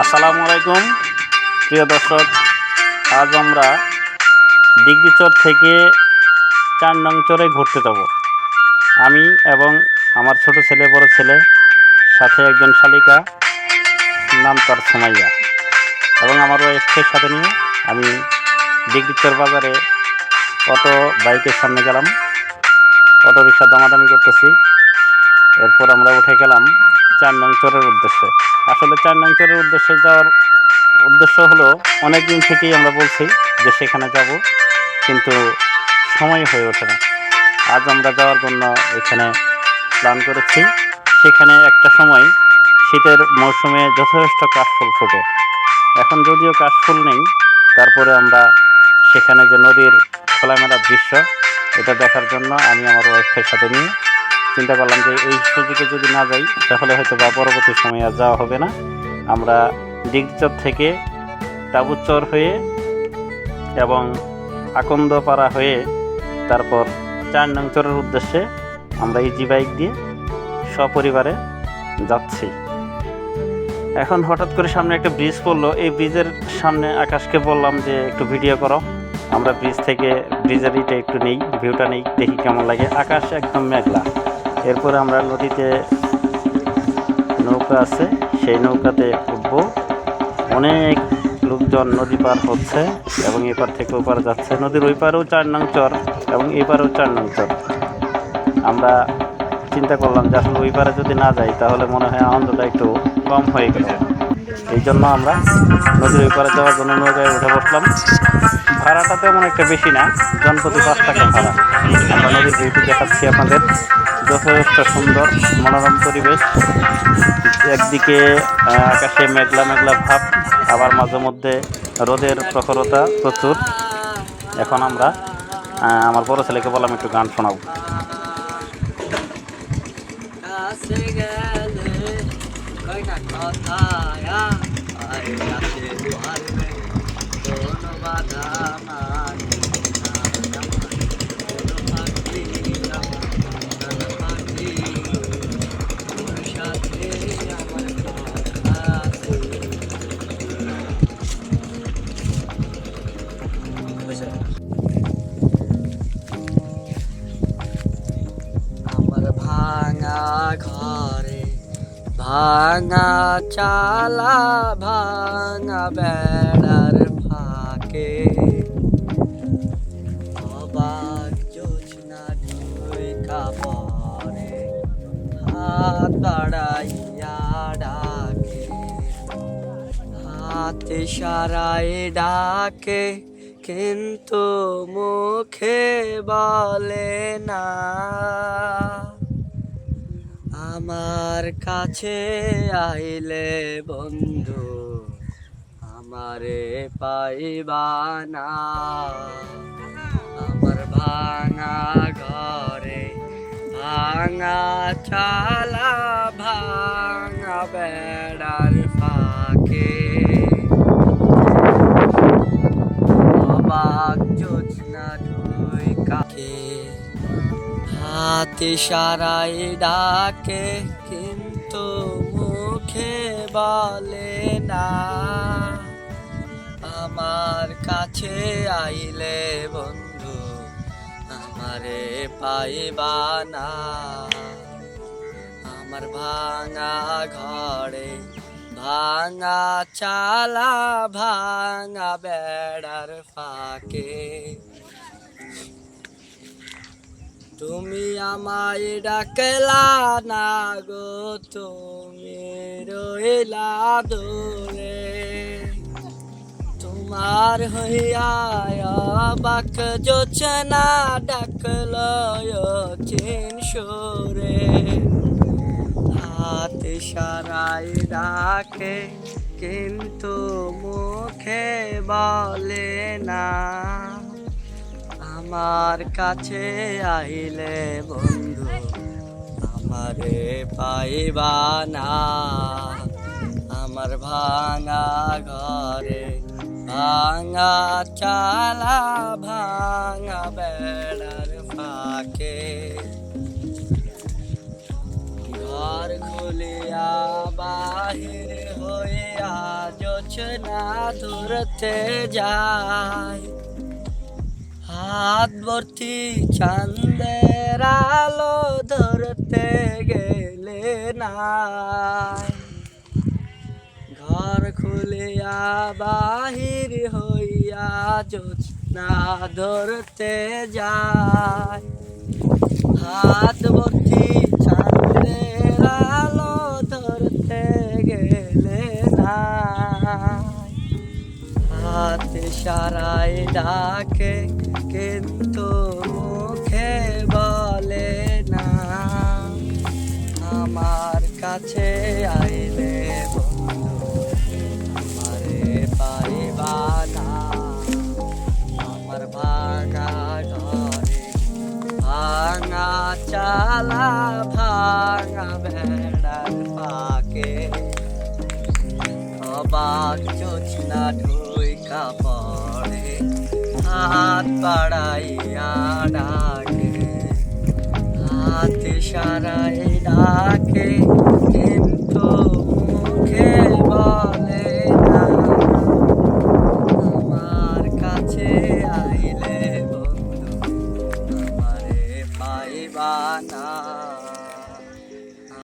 আসসালামু আলাইকুম, প্রিয় দর্শক। আজ আমরা ডিগ্রিচর থেকে চার নং চরে ঘুরতে যাব। আমি এবং আমার ছোট ছেলে, বড় ছেলে, সাথে একজন শালিকা, নাম তার সোমাইয়া। এবং আমার ওয়াইফকে সাথে নিয়ে। আমি ডিগ্রিচর বাজারে অটো, বাইকের সামনে গেলাম। অটো রিক্সা দামাদামি করতেছি। এরপর আমরা উঠে গেলাম চার নং চরের উদ্দেশ্যে। আসলে চার নং চরের উদ্দেশ্যে যাওয়ার উদ্দেশ্য হলো অনেক দিন থেকেই আমরা বলছি যে সেখানে যাব, কিন্তু সময় হয়ে ওঠে না। আজ আমরা যাওয়ার জন্য এখানে প্ল্যান করেছি। সেখানে একটা সময় শীতের মৌসুমে যথেষ্ট কাশফুল ফোটে। এখন যদিও কাশফুল নেই, তারপরে আমরা সেখানে যে নদীর খোলামেলা দৃশ্য, এটা দেখার জন্য আমি আমার ওয়াইফের সাথে নিয়ে চিন্তা করলাম যে এই সুযোগে যদি না যাই, তাহলে হয়তো বা পরবর্তী সময়ে আর যাওয়া হবে না। আমরা দিগচর থেকে টাবুচর হয়ে এবং আকন্দপাড়া হয়ে তারপর চার নং চরের উদ্দেশ্যে আমরা ইজি বাইক দিয়ে সপরিবারে যাচ্ছি। এখন হঠাৎ করে সামনে একটা ব্রিজ পড়ল। এই ব্রিজের সামনে আকাশকে বললাম যে একটু ভিডিও করো। আমরা ব্রিজ থেকে ব্রিজের ইটা একটু নেই ভিউটা নেই, দেখি কেমন লাগে। আকাশ একদম মেঘলা। এরপরে আমরা নদীতে নৌকা আছে, সেই নৌকাতে উঠবো। অনেক লোকজন নদী পার হচ্ছে এবং এপার থেকে ওপার যাচ্ছে। নদীর ওই পারেও চার নং চর এবং এপারেও পারেও চার নং চর। আমরা চিন্তা করলাম যে আসলে ওই পারে যদি না যাই, তাহলে মনে হয় আনন্দটা একটু কম হয়ে গেল। এই জন্য আমরা নদীর ওই পারে যাওয়ার জন্য নৌকায় উঠে বসলাম। ভাড়াটা তেমন একটা বেশি না, জনপ্রতি পাঁচ টাকা ভাড়া। আমরা নদীর ভিউটি দেখাচ্ছি আপনাদের। যথেষ্ট সুন্দর মনোরম পরিবেশ। একদিকে আকাশে মেঘলা মেঘলা ভাব, আবার মাঝে মধ্যে রোদের প্রখরতা প্রচুর। এখন আমরা আমার বড় ছেলেকে বললাম একটু গান শোনাবো কাছে গেলে কই না কথা আর কাছে কথা আছে আমার ভাঙা ঘরে ভাঙা চালা, ভাঙা বেড়ার ফাঁকে। অবাক যোজনা ঢুইকা পরে হাত বাড়াইয়া ডাকে। হাতে সারায় ডাকে, কিন্তু মুখে বলে না। আমার কাছে আইলে বন্ধু, আমারে পাইবা না। আমার ভাঙা ঘরে ভাঙা চালা ভাঙা বেড়ার ফাঁকে। অবাক যোজনা ঢুই কাকে হাতে সারাই ডাকে, কিন্তু মুখে বলে না। আমার কাছে আইলে বন্ধু, আমারে পাইবা না। আমার ভাঙা ঘরে ভাঙা চালা, ভাঙা বেড়ার ফাঁকে তুমি আমায় ডাকলা না গো, তুমি রইলা দূরে। তোমার হইয়া বাক যোচনা ডাকল চিন সুরে। হাত সারাই ডাকে কিন্তু মুখে বলে না। আমার কাছে আইলে বন্ধু, আমারে পাইবা না। আমার ভাঙা ঘরে ভাঙা চালা, ভাঙা বেড়ার ফাঁকে। ঘর খুলিয়া বাহির হইয়া জোছনা ধরতে যায়। হাত ভর্তি আলো ধরতে গেলে না। ঘর খুলিয়া বাহির হইয়া না ধরতে যায়। হাত ভর্তি সারাই ডাকে, কিন্তু মুখে বলে না। আমার কাছে আইলে আমারে পাইবা না। আমার ভাঙা ঘরে ভাঙা চালা, ভাঙা ভেড়ার পাকে অবাক জোছনা ঢুইকা পড়ে হাত পাড়াইয়া ডাকে। হাত সারাই ডাকে কিন্তু মুখে বলে